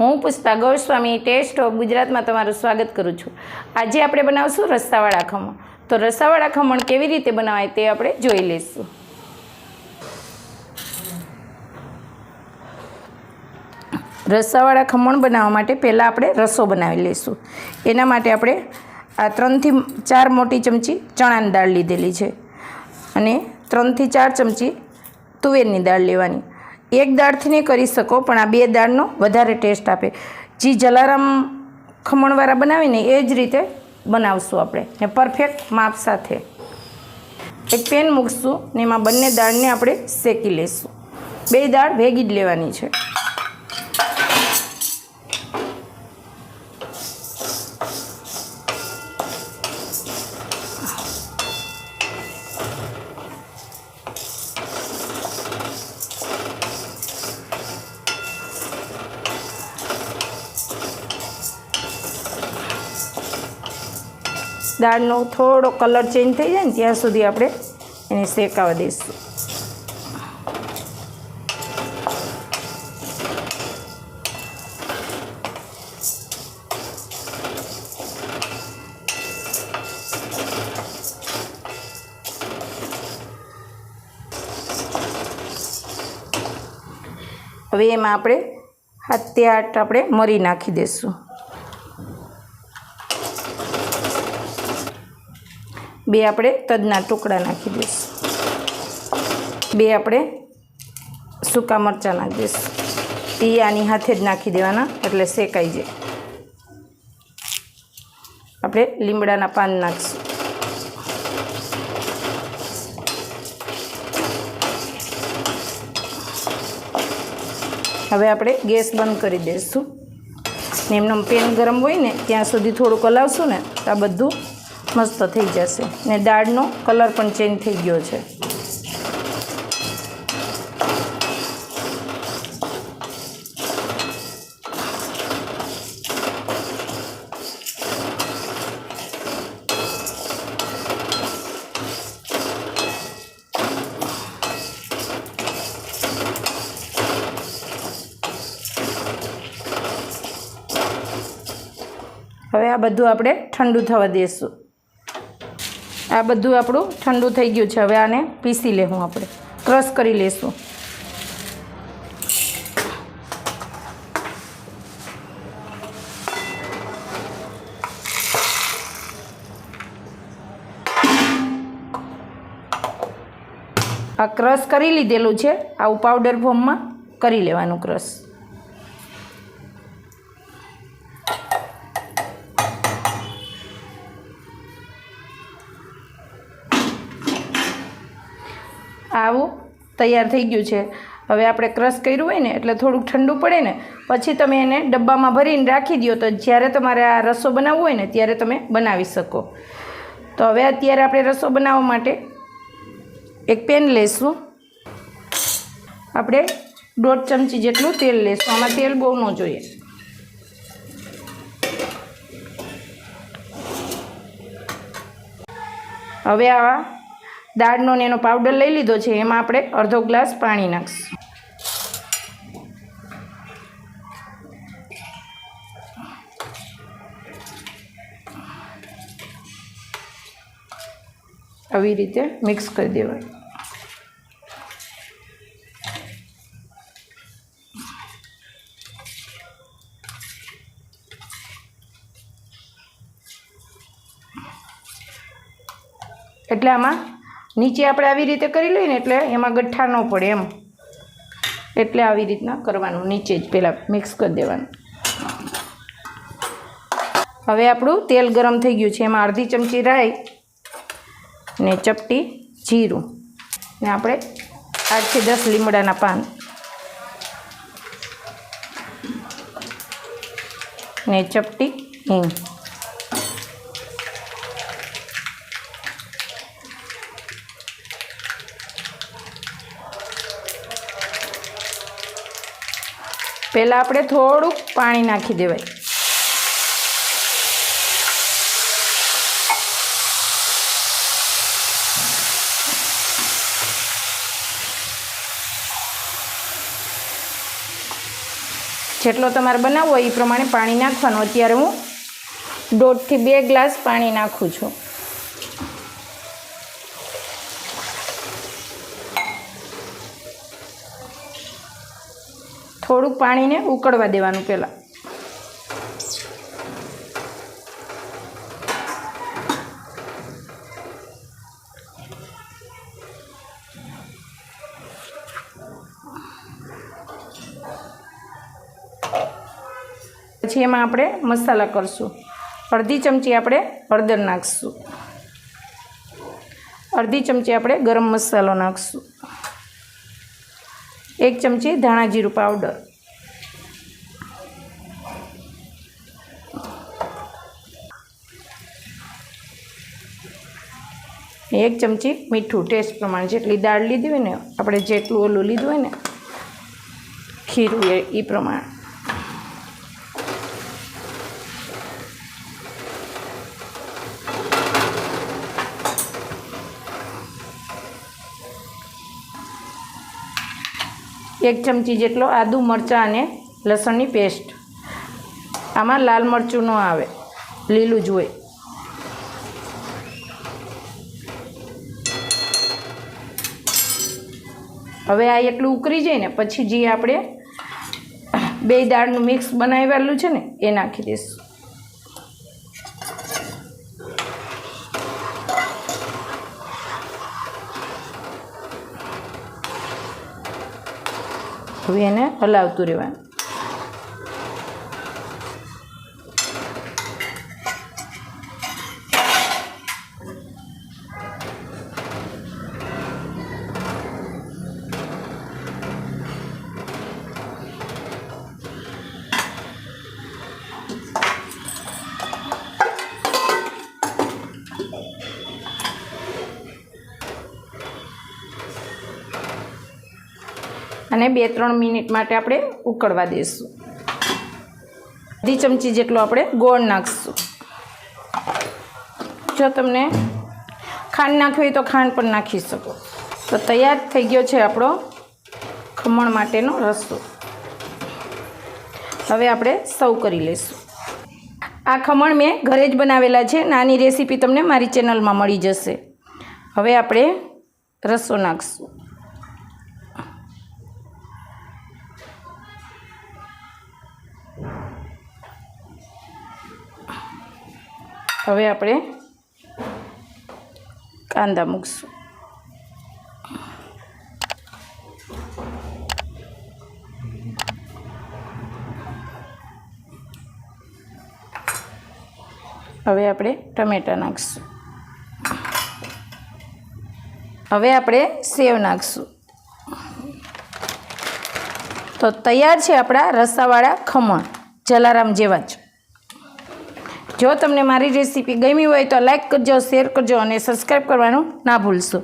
હું Pushpa Goswami, test of ગુજરાતમાં તમારું સ્વાગત કરું છું. આજે આપણે બનાવશું રસાવાળા ખમણ. તો રસાવાળા ખમણ કેવી રીતે બનાવાય તે આપણે જોઈ લઈશું. રસાવાળા ખમણ બનાવવા માટે પહેલાં આપણે રસો બનાવી લઈશું. એના માટે આપણે આ ત્રણથી ચાર મોટી ચમચી ચણાની દાળ લીધેલી છે. અને ત્રણથી ચાર ચમચી તુવેરની દાળ લેવાની. એક દાળથી નહીં કરી શકો, પણ આ બે દાળનો વધારે ટેસ્ટ આપે. જે જલારામ ખમણવાળા બનાવીને એ જ રીતે બનાવશું આપણે. ને પરફેક્ટ માપ સાથે. એક પેન મૂકશું ને એમાં બંને દાળને આપણે શેકી લઈશું બે દાળ ભેગી જ લેવાની છે. દાળનો થોડો કલર ચેન્જ થઈ જાય ને ત્યાં સુધી આપણે એને શેકાવા દઈશું. હવે એમાં આપણે હાથે આઠ આપણે મરી નાખી દઈશું. બે આપણે તજના ટુકડા નાખી દઈશું. બે આપણે સૂકા મરચાં નાખી દઈશું. એ આની હાથે જ નાખી દેવાના, એટલે શેકાઈ જાય. આપણે લીમડાના પાન નાખીશું. હવે આપણે ગેસ બંધ કરી દઈશું. ને એમનો પેન ગરમ હોય ને, ત્યાં સુધી થોડુંક હલાવશું ને, તો આ બધું મસ્ત થઈ જશે. ને દાળનો કલર પણ ચેન્જ થઈ ગયો છે. હવે આ બધું આપણે ઠંડુ થવા દઈશું આ બધું આપણું ઠંડુ થઈ ગયું છે. હવે આને પીસી લેવું આપણે. ક્રશ કરી લેશું. આ ક્રશ કરી લીધેલું છે. આવું પાવડર ફોર્મમાં કરી લેવાનું ક્રશ આવું તૈયાર થઈ ગયું છે. હવે આપણે ક્રશ કર્યું હોય ને, એટલે થોડુંક ઠંડુ પડે ને, પછી તમે એને ડબ્બામાં ભરીને રાખી દો તો જ્યારે તમારે આ રસો બનાવવો હોય ને, ત્યારે તમે બનાવી શકો. તો હવે અત્યારે આપણે રસો બનાવવા માટે એક પેન લઈશું આપણે દોઢ ચમચી જેટલું તેલ લઈશું આમાં તેલ બહુ ન જોઈએ. હવે આવા દાળનો ને એનો પાવડર લઈ લીધો છે, એમાં આપણે અડધો ગ્લાસ પાણી નાખીશું. આવી રીતે મિક્સ કરી દેવાય એટલે આમાં નીચે આપણે આવી રીતે કરી લઈએ ને એટલે એમાં ગઠ્ઠા ન પડે એમ. એટલે આવી રીતના કરવાનું, નીચે જ પહેલાં મિક્સ કરી દેવાનું. હવે આપણું તેલ ગરમ થઈ ગયું છે, એમાં અડધી ચમચી રાઈ ને ચપટી જીરું ને આપણે આઠથી દસ લીમડાના પાન ને ચપટી હિંગ. પહેલાં આપણે થોડુંક પાણી નાખી દેવાય. જેટલો તમારે બનાવવો એ પ્રમાણે પાણી નાખવાનું. અત્યારે હું દોઢથી બે ગ્લાસ પાણી નાખું છું. થોડુંક પાણીને ઉકળવા દેવાનું પહેલાં. પછી એમાં આપણે મસાલા કરશું. અડધી ચમચી આપણે હળદર નાખીશું. અડધી ચમચી આપણે ગરમ મસાલો નાખીશું. એક ચમચી ધાણા જીરું પાવડર એક ચમચી મીઠું. ટેસ્ટ પ્રમાણે જેટલી દાળ લીધી હોય ને, આપણે જેટલું ઓલું લીધું હોય ને, ખીરું એ પ્રમાણે. એક ચમચી જેટલો આદુ મરચાં અને લસણની પેસ્ટ. આમાં લાલ મરચું ન આવે, લીલું જ હોય. હવે આ એટલું ઉકળી જાય ને, પછી જે આપણે બે દાળનું મિક્સ બનાવેલું છે ને, એ નાખી દઈશું. હવે એને હલાવતું રહેવાનું. અને બે, ત્રણ મિનિટ માટે આપણે ઉકળવા દઈશું. અડધી ચમચી જેટલો આપણે ગોળ નાખીશું. જો તમને ખાંડ નાખવી હોય તો ખાંડ પણ નાખી શકો. તો તૈયાર થઈ ગયો છે આપણો ખમણ માટેનો રસો. હવે આપણે સર્વ કરી લઈશું. આ ખમણ મેં ઘરે જ બનાવેલા છે. નાની રેસીપી તમને મારી ચેનલમાં મળી જશે. હવે આપણે રસો નાખીશું. હવે આપણે કાંદા મૂકશું. હવે આપણે ટમેટાં નાખીશું. હવે આપણે સેવ નાખીશું. તો તૈયાર છે આપણા રસાવાળા ખમણ, જલારામ જેવા જ. જો તમને મારી રેસીપી ગમી હોય તો લાઇક કરજો શેર કરજો અને સબસ્ક્રાઈબ કરવાનું ના ભૂલશો.